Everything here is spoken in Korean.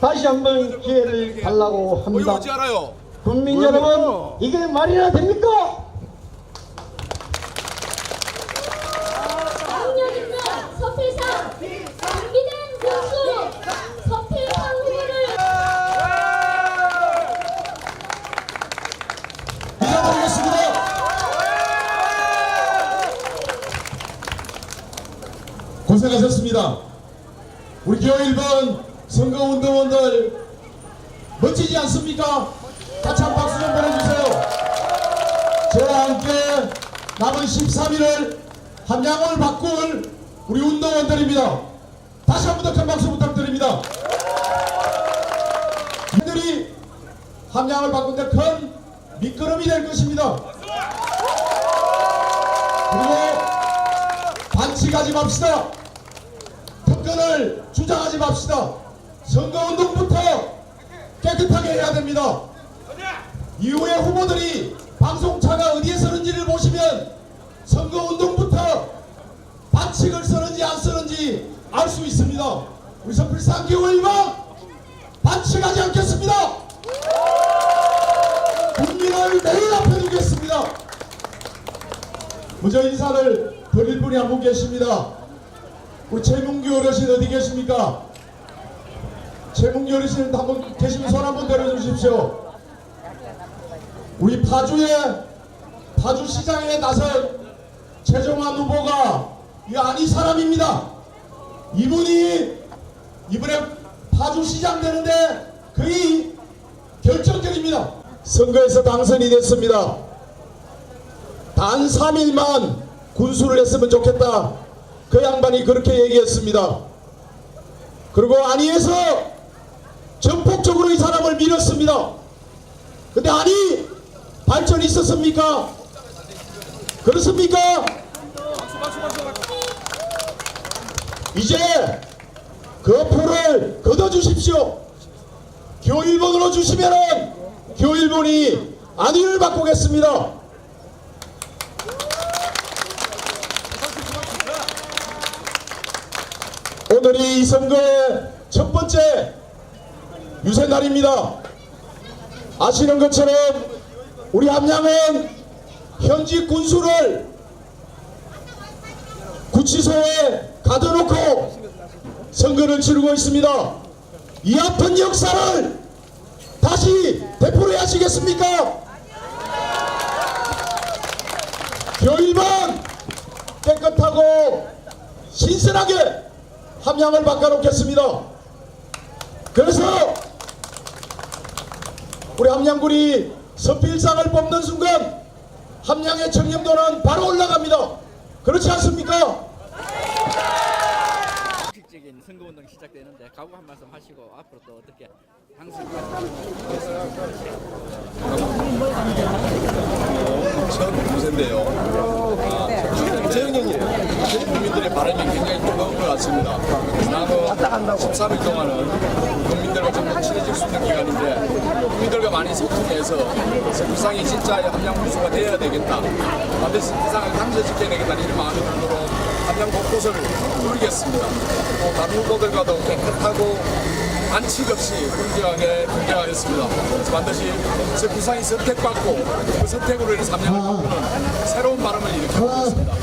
다시 한번 기회를 달라고 합니다. 국민 여러분, 이게 말이나 됩니까? 고생하셨습니다. 우리 기호 1번 선거운동원들 멋지지 않습니까? 같이 한 박수 좀 보내주세요. 저와 함께 남은 13일을 함양을 바꿀 우리 운동원들입니다. 다시 한 번 더 큰 박수 부탁드립니다. 분들이 함양을 바꾼데 큰 밑거름이 될 것입니다. 그리고 반칙하지 맙시다. 특권을 주장하지 맙시다. 선거운동부터 깨끗하게 해야 됩니다. 이후에 후보들이 방송차가 어디에 서는지를 보시면 선거운동부터 반칙을 쓰는지 안 쓰는지 알 수 있습니다. 우리 선필 3개월 만 반칙하지 않겠습니다. 국민을 매일 앞에 두겠습니다. 먼저 인사를 드릴 분이 한 분 계십니다. 우리 최문규 어르신 어디 계십니까? 최문규 어르신 한분 계시면 손 한번 들어주십시오. 우리 파주에 파주 시장에 나선 최종환 후보가 이 아니 사람입니다. 이분이 이번에 파주 시장 되는데 거의 결정적입니다. 선거에서 당선이 됐습니다. 단 3일만 군수를 했으면 좋겠다. 그 양반이 그렇게 얘기했습니다. 그리고 안위에서 전폭적으로 이 사람을 밀었습니다. 근데 아니 발전이 있었습니까? 그렇습니까? 이제 그 표를 걷어주십시오. 교 1번으로 주시면은 교 1번이 안위를 바꾸겠습니다. 오늘이 이 선거의 첫 번째 유세 날입니다. 아시는 것처럼 우리 함양은 현지 군수를 구치소에 가둬놓고 선거를 치르고 있습니다. 이 아픈 역사를 다시 되풀이 하시겠습니까? 교일만 깨끗하고 신선하게 함양을 바꿔놓겠습니다. 그래서 우리 함양군이 서필상을 뽑는 순간 함양의 청렴도는 바로 올라갑니다. 그렇지 않습니까? 공식적인 선거운동이 시작되는데 각오 한 말씀 하시고 앞으로 또 어떻게 유세인데요. 아, 재영형이에요. 저희 국민들의 바람이 굉장히 뜨거운 것 같습니다. 남은 13일 동안은 국민들과 정말 친해질 수 있는 기간인데 국민들과 많이 소통해서 세상이 진짜 함양 군수가 되어야 되겠다. 반드시 세상을 당선시켜야 되겠다는 이런 마음이 들도록 함양 곳곳을 누리겠습니다. 또 다른 후보들과도 깨끗하고 반칙 없이 공정하게 경쟁하겠습니다. 그래서 반드시 세상이 선택받고 그 선택으로 인해서 함양을 바꾸는 새로운 바람을 일으켜보겠습니다.